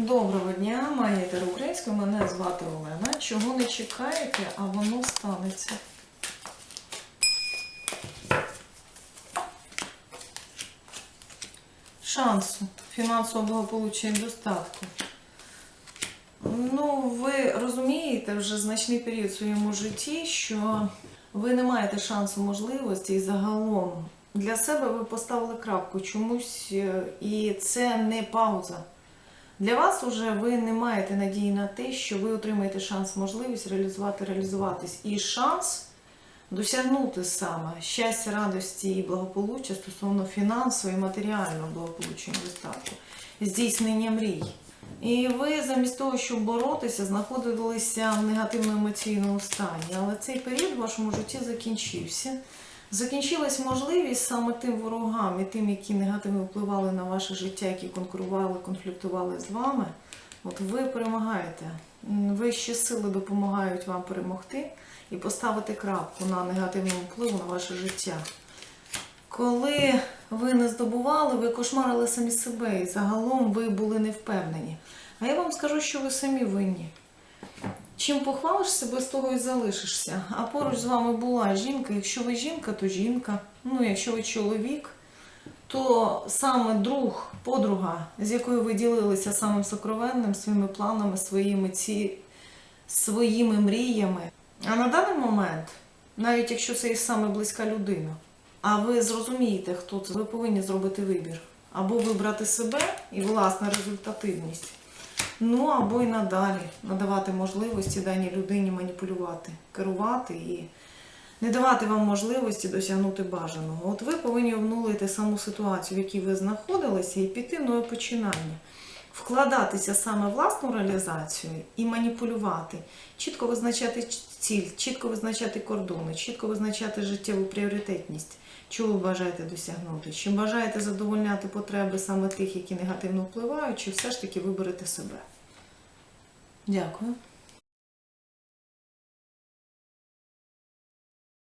Доброго дня, маєте українською, мене звати Олена. Чого не чекаєте, а воно станеться. Шансу фінансового благополуччя і достатку. Ну, ви розумієте вже значний період в своєму житті, що ви не маєте шансу можливості і загалом для себе ви поставили крапку чомусь, е, і це не пауза. Для вас уже ви не маєте надії на те, що ви отримаєте шанс, можливість реалізувати, реалізуватись. І шанс досягнути саме щастя, радості і благополуччя стосовно фінансового і матеріального благополуччя достатку, здійснення мрій. І ви замість того, щоб боротися, знаходилися в негативному емоційному стані. Але цей період в вашому житті закінчився. Закінчилась можливість саме тим ворогам і тим, які негативно впливали на ваше життя, які конкурували, конфліктували з вами. От ви перемагаєте. Вищі сили допомагають вам перемогти і поставити крапку на негативному впливу на ваше життя. Коли ви не здобували, ви кошмарили самі себе, і загалом ви були не впевнені. А я вам скажу, що ви самі винні. Чим похвалиш себе, з того і залишишся. А поруч з вами була жінка. Якщо ви жінка, то жінка. Ну, якщо ви чоловік, то саме друг, подруга, з якою ви ділилися самим сокровенним, своїми планами, своїми ці, своїми мріями. А на даний момент, навіть якщо це і саме близька людина, а ви зрозумієте, хто це, ви повинні зробити вибір. Або вибрати себе і власна результативність. Ну або й надалі надавати можливості даній людині маніпулювати, керувати і не давати вам можливості досягнути бажаного. От ви повинні обнулити саму ситуацію, в якій ви знаходилися, і піти нове починання. Вкладатися саме власну реалізацію і маніпулювати, чітко визначати ціль, чітко визначати кордони, чітко визначати життєву пріоритетність, чого ви бажаєте досягнути. Чи бажаєте задовольняти потреби саме тих, які негативно впливають, чи все ж таки виберете себе. Дякую.